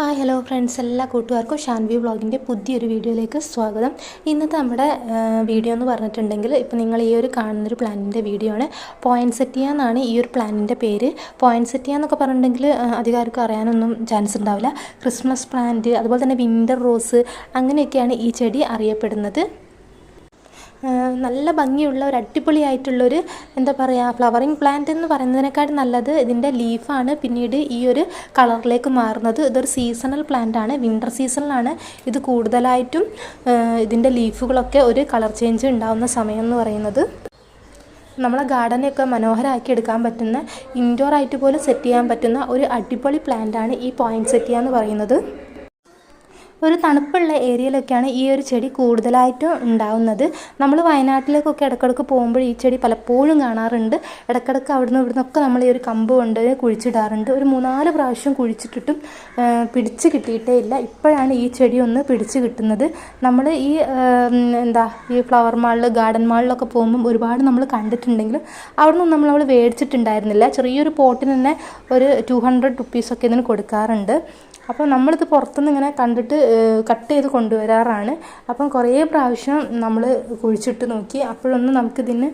Hi hello friends. എല്ലാ കൂട്ടുകാർക്കും ഷാൻവി വ്ളോഗിന്റെ പുതിയൊരു വീഡിയോയിലേക്ക് സ്വാഗതം. ഇന്നത്തെ നമ്മുടെ ആ, വീഡിയോ എന്ന് പറഞ്ഞിട്ടുണ്ടെങ്കിൽ ഇപ്പോൾ നിങ്ങൾ ഈ ഒരു കാണുന്നൊരു പ്ലാനിന്റെ വീഡിയോ ആണ്. പോയിൻസെറ്റിയ എന്നാണ് ഈ ഒരു പ്ലാനിന്റെ പേര്. പോയിൻസെറ്റിയ എന്നൊക്കെ പറഞ്ഞിട്ടുണ്ടെങ്കിൽ അധികാർക്ക് അറിയാനൊന്നും ചാൻസ് ഉണ്ടാവില്ല. ക്രിസ്മസ് പ്ലാന്റ് അതുപോലെ തന്നെ വിന്റർ റോസ് അങ്ങനെയൊക്കെയാണ് ഈ ചെടി അറിയപ്പെടുന്നത്. ആ, നല്ല ഭംഗിയുള്ള ഒരു അടിപൊളിയായിട്ടുള്ളൊരു എന്താ പറയുക ഫ്ലവറിങ് പ്ലാന്റ് എന്ന് പറയുന്നതിനേക്കാൾ നല്ലത് ഇതിന്റെ ലീഫാണ് പിന്നീട് ഈ ഒരു കളറിലേക്ക് മാറുന്നത് ഇതൊരു സീസണൽ പ്ലാന്റ് ആണ്. വിന്റർ സീസണിലാണ് ഇത് കൂടുതലായിട്ടും ഇതിന്റെ ലീഫുകളൊക്കെ ഒരു കളർ ചേഞ്ച് ഉണ്ടാകുന്ന സമയം എന്ന് പറയുന്നത്. നമ്മളെ ഗാർഡനെയൊക്കെ മനോഹരമാക്കി എടുക്കാൻ പറ്റുന്ന ഇൻഡോർ ആയിട്ട് പോലും സെറ്റ് ചെയ്യാൻ പറ്റുന്ന ഒരു അടിപൊളി പ്ലാന്റാണ് ഈ പോയിന്റ് സെറ്റിയ എന്ന് പറയുന്നത്. ഒരു തണുപ്പുള്ള ഏരിയയിലൊക്കെയാണ് ഈ ഒരു ചെടി കൂടുതലായിട്ടും ഉണ്ടാവുന്നത്. നമ്മൾ വയനാട്ടിലേക്കൊക്കെ ഇടയ്ക്കിടയ്ക്ക് പോകുമ്പോൾ ഈ ചെടി പലപ്പോഴും കാണാറുണ്ട്. ഇടയ്ക്കിടയ്ക്ക് അവിടുന്ന് ഇവിടുന്ന് ഒക്കെ നമ്മൾ ഈ ഒരു കമ്പ് കൊണ്ട് കുഴിച്ചിടാറുണ്ട്. ഒരു മൂന്നാൽ പ്രാവശ്യം കുഴിച്ചിട്ടിട്ടും പിടിച്ച് കിട്ടിയിട്ടേ ഇല്ല. ഇപ്പോഴാണ് ഈ ചെടി ഒന്ന് പിടിച്ച് കിട്ടുന്നത്. നമ്മൾ ഈ എന്താ ഈ ഫ്ലവർ മാളിൽ ഗാർഡൻ മാളിലൊക്കെ പോകുമ്പം ഒരുപാട് നമ്മൾ കണ്ടിട്ടുണ്ടെങ്കിലും അവിടെ നിന്ന് നമ്മൾ നമ്മൾ മേടിച്ചിട്ടുണ്ടായിരുന്നില്ല. ചെറിയൊരു പോട്ടിന് തന്നെ ഒരു ടു ഹൺഡ്രഡ് റുപ്പീസൊക്കെ ഇതിന് കൊടുക്കാറുണ്ട്. അപ്പോൾ നമ്മളിത് പുറത്തുനിന്ന് ഇങ്ങനെ കണ്ടിട്ട് കട്ട് ചെയ്ത് കൊണ്ടുവരാറാണ്. അപ്പം കുറേ പ്രാവശ്യം നമ്മൾ കുഴിച്ചിട്ട് നോക്കി. അപ്പോഴൊന്നും നമുക്കിതിന്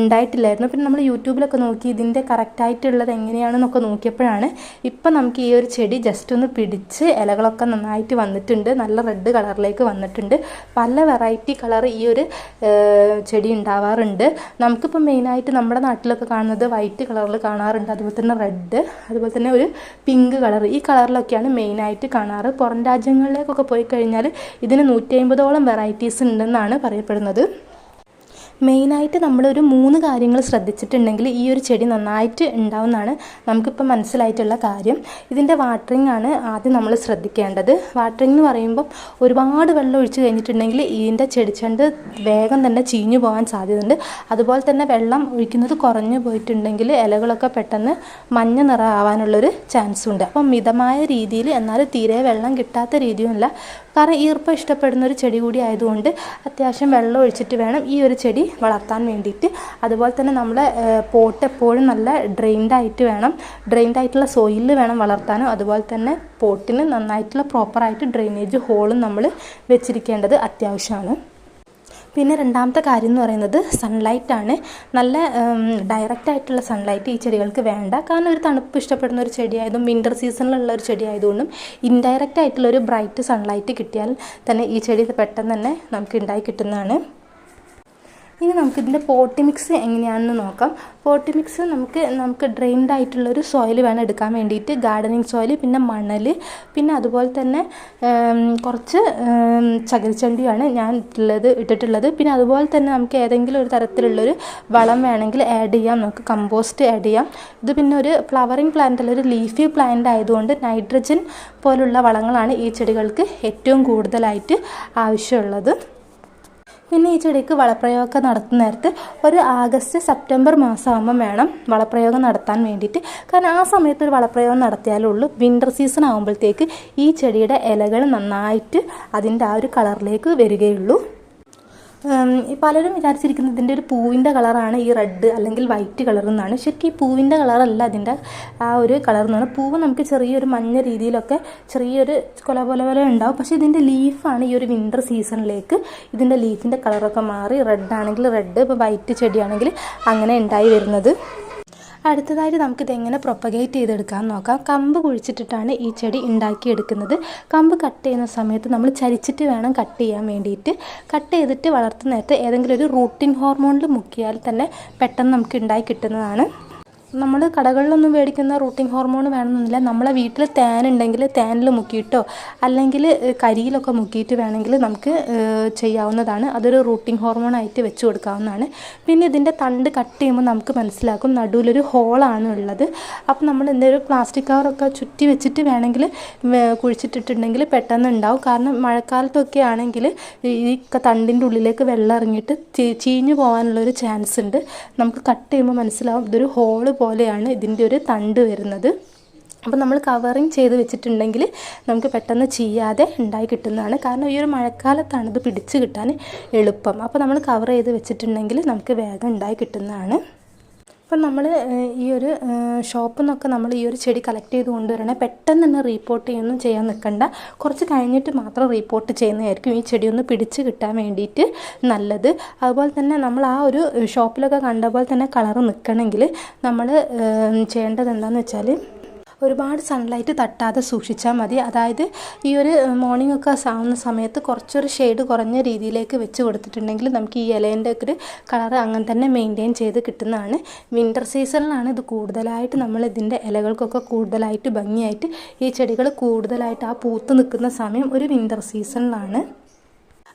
ഉണ്ടായിട്ടില്ലായിരുന്നു പിന്നെ നമ്മൾ യൂട്യൂബിലൊക്കെ നോക്കി ഇതിന്റെ കറക്റ്റായിട്ടുള്ളത് എങ്ങനെയാണെന്നൊക്കെ നോക്കിയപ്പോഴാണ് ഇപ്പം നമുക്ക് ഈ ഒരു ചെടി ജസ്റ്റ് ഒന്ന് പിടിച്ച് ഇലകളൊക്കെ നന്നായിട്ട് വന്നിട്ടുണ്ട്. നല്ല റെഡ് കളറിലേക്ക് വന്നിട്ടുണ്ട്. പല വെറൈറ്റി കളർ ഈ ഒരു ചെടി ഉണ്ടാവാറുണ്ട് നമുക്കിപ്പോൾ മെയിനായിട്ട് നമ്മുടെ നാട്ടിലൊക്കെ കാണുന്നത് വൈറ്റ് കളറിൽ കാണാറുണ്ട്. അതുപോലെ തന്നെ റെഡ് അതുപോലെ തന്നെ ഒരു പിങ്ക് കളർ ഈ കളറിലൊക്കെയാണ് മെയിനായിട്ട് കാണാറ്. പുറം രാജ്യങ്ങളിലേക്കൊക്കെ പോയി കഴിഞ്ഞാൽ ഇതിന് നൂറ്റി അമ്പതോളം വെറൈറ്റീസ് ഉണ്ടെന്നാണ് പറയപ്പെടുന്നത്. മെയിനായിട്ട് നമ്മളൊരു മൂന്ന് കാര്യങ്ങൾ ശ്രദ്ധിച്ചിട്ടുണ്ടെങ്കിൽ ഈ ഒരു ചെടി നന്നായിട്ട് ഉണ്ടാവുമെന്നാണ് നമുക്കിപ്പോൾ മനസ്സിലായിട്ടുള്ള കാര്യം. ഇതിന്റെ വാട്ടറിങ് ആണ് ആദ്യം നമ്മൾ ശ്രദ്ധിക്കേണ്ടത്. വാട്ടറിംഗ് എന്ന് പറയുമ്പം ഒരുപാട് വെള്ളം ഒഴിച്ച് കഴിഞ്ഞിട്ടുണ്ടെങ്കിൽ ഇതിന്റെ ചെടിച്ചണ്ട് വേഗം തന്നെ ചീഞ്ഞു പോകാൻ സാധ്യതയുണ്ട്. അതുപോലെ തന്നെ വെള്ളം ഒഴിക്കുന്നത് കുറഞ്ഞു പോയിട്ടുണ്ടെങ്കിൽ ഇലകളൊക്കെ പെട്ടെന്ന് മഞ്ഞ നിറം ചാൻസ് ഉണ്ട് അപ്പം മിതമായ രീതിയിൽ എന്നാൽ തീരെ വെള്ളം കിട്ടാത്ത രീതിയുമല്ല. കാരണം ഈർപ്പം ഇഷ്ടപ്പെടുന്ന ഒരു ചെടി കൂടി ആയതുകൊണ്ട് അത്യാവശ്യം വെള്ളം ഒഴിച്ചിട്ട് വേണം ഈ ഒരു ചെടി വളർത്താൻ വേണ്ടിയിട്ട്. അതുപോലെ തന്നെ നമ്മൾ പോട്ട് എപ്പോഴും നല്ല ഡ്രെയിൻഡ് ആയിട്ട് വേണം. ഡ്രെയിൻഡ് ആയിട്ടുള്ള സോയിലിൽ വേണം വളർത്താനും. അതുപോലെ തന്നെ പോട്ടിന് നന്നായിട്ടുള്ള പ്രോപ്പറായിട്ട് ഡ്രെയിനേജ് ഹോളും നമ്മൾ വെച്ചിരിക്കേണ്ടത് അത്യാവശ്യമാണ്. പിന്നെ രണ്ടാമത്തെ കാര്യം എന്ന് പറയുന്നത് സൺലൈറ്റ് ആണ്. നല്ല ഡയറക്റ്റ് ആയിട്ടുള്ള സൺലൈറ്റ് ഈ ചെടികൾക്ക് വേണ്ട. കാരണം ഒരു തണുപ്പ് ഇഷ്ടപ്പെടുന്ന ഒരു ചെടിയായതും വിന്റർ സീസണിലുള്ള ഒരു ചെടി ആയതുകൊണ്ടും ഇൻഡയറക്റ്റ് ആയിട്ടുള്ള ഒരു ബ്രൈറ്റ് സൺലൈറ്റ് കിട്ടിയാൽ തന്നെ ഈ ചെടി പെട്ടെന്ന് തന്നെ നമുക്ക് ഉണ്ടായി കിട്ടുന്നതാണ്. ഇനി നമുക്കിതിന്റെ പോട്ടി മിക്സ് എങ്ങനെയാണെന്ന് നോക്കാം. പോട്ടി മിക്സ് നമുക്ക് നമുക്ക് ഡ്രെയിൻഡ് ആയിട്ടുള്ളൊരു സോയിൽ വേണം എടുക്കാൻ വേണ്ടിയിട്ട്. ഗാർഡനിങ് സോയിൽ പിന്നെ മണൽ പിന്നെ അതുപോലെ തന്നെ കുറച്ച് ചകിരിച്ചണ്ടിയാണ് ഞാൻ ഇട്ടുള്ളത് ഇട്ടിട്ടുള്ളത്. പിന്നെ അതുപോലെ തന്നെ നമുക്ക് ഏതെങ്കിലും ഒരു തരത്തിലുള്ളൊരു വളം വേണമെങ്കിൽ ആഡ് ചെയ്യാം. നമുക്ക് കമ്പോസ്റ്റ് ആഡ് ചെയ്യാം. ഇത് പിന്നെ ഒരു ഫ്ലവറിങ് പ്ലാന്റ് അല്ല ഒരു ലീഫി പ്ലാന്റ് ആയതുകൊണ്ട് നൈട്രജൻ പോലുള്ള വളങ്ങളാണ് ഈ ചെടികൾക്ക് ഏറ്റവും കൂടുതലായിട്ട് ആവശ്യമുള്ളത്. പിന്നെ ഈ ചെടിക്ക് വളപ്രയോഗമൊക്കെ നടത്തുന്ന നേരത്ത് ഒരു ആഗസ്റ്റ് സെപ്റ്റംബർ മാസമാകുമ്പം വേണം വളപ്രയോഗം നടത്താൻ വേണ്ടിയിട്ട്. കാരണം ആ സമയത്ത് ഒരു വളപ്രയോഗം നടത്തിയാലുള്ളൂ വിന്റർ സീസൺ ആകുമ്പോഴത്തേക്ക് ഈ ചെടിയുടെ ഇലകൾ നന്നായിട്ട് അതിന്റെ ആ ഒരു കളറിലേക്ക് വരികയുള്ളൂ. പലരും വിചാരിച്ചിരിക്കുന്നത് ഇതിന്റെ ഒരു പൂവിന്റെ കളറാണ് ഈ റെഡ് അല്ലെങ്കിൽ വൈറ്റ് കളർ എന്നാണ്. ശരിക്കും ഈ പൂവിന്റെ കളറല്ല അതിന്റെ ആ ഒരു കളർ എന്ന് പറഞ്ഞാൽ പൂവ് നമുക്ക് ചെറിയൊരു മഞ്ഞ രീതിയിലൊക്കെ ചെറിയൊരു കൊല പോലെ പോലെ ഉണ്ടാവും. പക്ഷേ ഇതിന്റെ ലീഫാണ് ഈ ഒരു വിന്റർ സീസണിലേക്ക് ഇതിന്റെ ലീഫിന്റെ കളറൊക്കെ മാറി. റെഡ് ആണെങ്കിൽ റെഡ് ഇപ്പോൾ വൈറ്റ് ചെടിയാണെങ്കിൽ അങ്ങനെ ഉണ്ടായി വരുന്നത്. അടുത്തതായിട്ട് നമുക്കിത് എങ്ങനെ പ്രൊപ്പഗേറ്റ് ചെയ്തെടുക്കാൻ നോക്കാം. കമ്പ് കുഴിച്ചിട്ടിട്ടാണ് ഈ ചെടി ഉണ്ടാക്കിയെടുക്കുന്നത്. കമ്പ് കട്ട് ചെയ്യുന്ന സമയത്ത് നമ്മൾ ചരിച്ചിട്ട് വേണം കട്ട് ചെയ്യാൻ വേണ്ടിയിട്ട്. കട്ട് ചെയ്തിട്ട് വളർത്തുന്ന നേരത്ത് ഏതെങ്കിലും ഒരു റൂട്ടിൻ ഹോർമോണിൽ മുക്കിയാൽ തന്നെ പെട്ടെന്ന് നമുക്ക് ഉണ്ടായി കിട്ടുന്നതാണ്. നമ്മൾ കടകളിലൊന്നും മേടിക്കുന്ന റൂട്ടിംഗ് ഹോർമോൺ വേണമെന്നില്ല. നമ്മളെ വീട്ടിൽ തേൻ ഉണ്ടെങ്കിൽ തേനിൽ മുക്കിയിട്ടോ അല്ലെങ്കിൽ കരിയിലൊക്കെ മുക്കിയിട്ട് വേണമെങ്കിൽ നമുക്ക് ചെയ്യാവുന്നതാണ്. അതൊരു റൂട്ടിംഗ് ഹോർമോൺ ആയിട്ട് വെച്ച് കൊടുക്കാവുന്നതാണ്. പിന്നെ ഇതിന്റെ തണ്ട് കട്ട് ചെയ്യുമ്പോൾ നമുക്ക് മനസ്സിലാക്കും നടുവിലൊരു ഹോളാണ് ഉള്ളത്. അപ്പം നമ്മൾ എന്തെങ്കിലും പ്ലാസ്റ്റിക് കവറൊക്കെ ചുറ്റി വെച്ചിട്ട് വേണമെങ്കിൽ കുഴിച്ചിട്ടിട്ടുണ്ടെങ്കിൽ പെട്ടെന്ന് ഉണ്ടാവും കാരണം മഴക്കാലത്തൊക്കെ ആണെങ്കിൽ ഈ തണ്ടിന്റെ ഉള്ളിലേക്ക് വെള്ളം ഇറങ്ങിയിട്ട് ചീഞ്ഞു പോകാനുള്ളൊരു ചാൻസ് ഉണ്ട് നമുക്ക് കട്ട് ചെയ്യുമ്പോൾ മനസ്സിലാവും ഇതൊരു ഹോൾ പോലെയാണ് ഇതിന്റെ ഒരു തണ്ട് വരുന്നത്. അപ്പോൾ നമ്മൾ കവറിങ് ചെയ്ത് വെച്ചിട്ടുണ്ടെങ്കിൽ നമുക്ക് പെട്ടെന്ന് ചെയ്യാതെ ഉണ്ടായി കിട്ടുന്നതാണ്. കാരണം ഈ ഒരു മഴക്കാലത്താണ് ഇത് പിടിച്ച് കിട്ടാൻ എളുപ്പം. അപ്പോൾ നമ്മൾ കവർ ചെയ്ത് വെച്ചിട്ടുണ്ടെങ്കിൽ നമുക്ക് വേഗം ഉണ്ടായി കിട്ടുന്നതാണ്. അപ്പം നമ്മൾ ഈ ഒരു ഷോപ്പിൽ നിന്നൊക്കെ നമ്മൾ ഈ ഒരു ചെടി കളക്ട് ചെയ്ത് കൊണ്ടുവരണേ പെട്ടെന്ന് തന്നെ റീപ്പോർട്ട് ചെയ്യൊന്നും ചെയ്യാൻ നിൽക്കണ്ട. കുറച്ച് കഴിഞ്ഞിട്ട് മാത്രം റീപ്പോർട്ട് ചെയ്യുന്നതായിരിക്കും ഈ ചെടി ഒന്ന് പിടിച്ച് കിട്ടാൻ വേണ്ടിയിട്ട് നല്ലത്. അതുപോലെ തന്നെ നമ്മൾ ആ ഒരു ഷോപ്പിലൊക്കെ കണ്ട പോലെ തന്നെ കളർ നിൽക്കണമെങ്കിൽ നമ്മൾ ചെയ്യേണ്ടത് എന്താണെന്ന് വെച്ചാൽ ഒരുപാട് സൺലൈറ്റ് തട്ടാതെ സൂക്ഷിച്ചാൽ മതി. അതായത് ഈ ഒരു മോർണിംഗ് ഒക്കെ ആവുന്ന സമയത്ത് കുറച്ചൊരു ഷെയ്ഡ് കുറഞ്ഞ രീതിയിലേക്ക് വെച്ച് കൊടുത്തിട്ടുണ്ടെങ്കിൽ നമുക്ക് ഈ ഇലേന്റെ ഒരു കളർ അങ്ങനെ തന്നെ മെയിന്റെയിൻ ചെയ്ത് കിട്ടുന്നതാണ്. വിന്റർ സീസണിലാണ് ഇത് കൂടുതലായിട്ട് നമ്മൾ ഇതിന്റെ ഇലകൾക്കൊക്കെ കൂടുതലായിട്ട് ഭംഗിയായിട്ട് ഈ ചെടികൾ കൂടുതലായിട്ട് ആ പൂത്ത് നിൽക്കുന്ന സമയം ഒരു വിന്റർ സീസണിലാണ്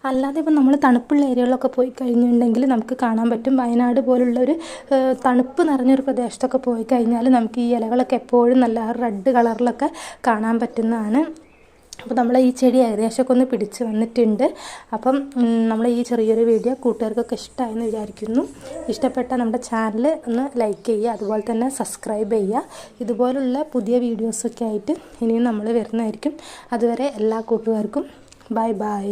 അല്ലാതെ ഇപ്പം നമ്മൾ തണുപ്പുള്ള ഏരിയകളിലൊക്കെ പോയി കഴിഞ്ഞിട്ടുണ്ടെങ്കിൽ നമുക്ക് കാണാൻ പറ്റും. വയനാട് പോലുള്ള ഒരു ഏഹ്, തണുപ്പ് നിറഞ്ഞൊരു പ്രദേശത്തൊക്കെ പോയി കഴിഞ്ഞാൽ നമുക്ക് ഈ ഇലകളൊക്കെ എപ്പോഴും നല്ല റെഡ് കളറിലൊക്കെ കാണാൻ പറ്റുന്നതാണ്. അപ്പോൾ നമ്മൾ ഈ ചെടി ഏകദേശമൊക്കെ ഒന്ന് പിടിച്ച് വന്നിട്ടുണ്ട്. അപ്പം നമ്മൾ ഈ ചെറിയൊരു വീഡിയോ കൂട്ടുകാർക്കൊക്കെ ഇഷ്ടമായെന്ന് വിചാരിക്കുന്നു. ഇഷ്ടപ്പെട്ട നമ്മുടെ ചാനൽ ഒന്ന് ലൈക്ക് ചെയ്യുക അതുപോലെ തന്നെ സബ്സ്ക്രൈബ് ചെയ്യുക. ഇതുപോലുള്ള പുതിയ വീഡിയോസൊക്കെ ആയിട്ട് ഇനിയും നമ്മൾ വരുന്നതായിരിക്കും. അതുവരെ എല്ലാ കൂട്ടുകാർക്കും ബൈ ബൈ.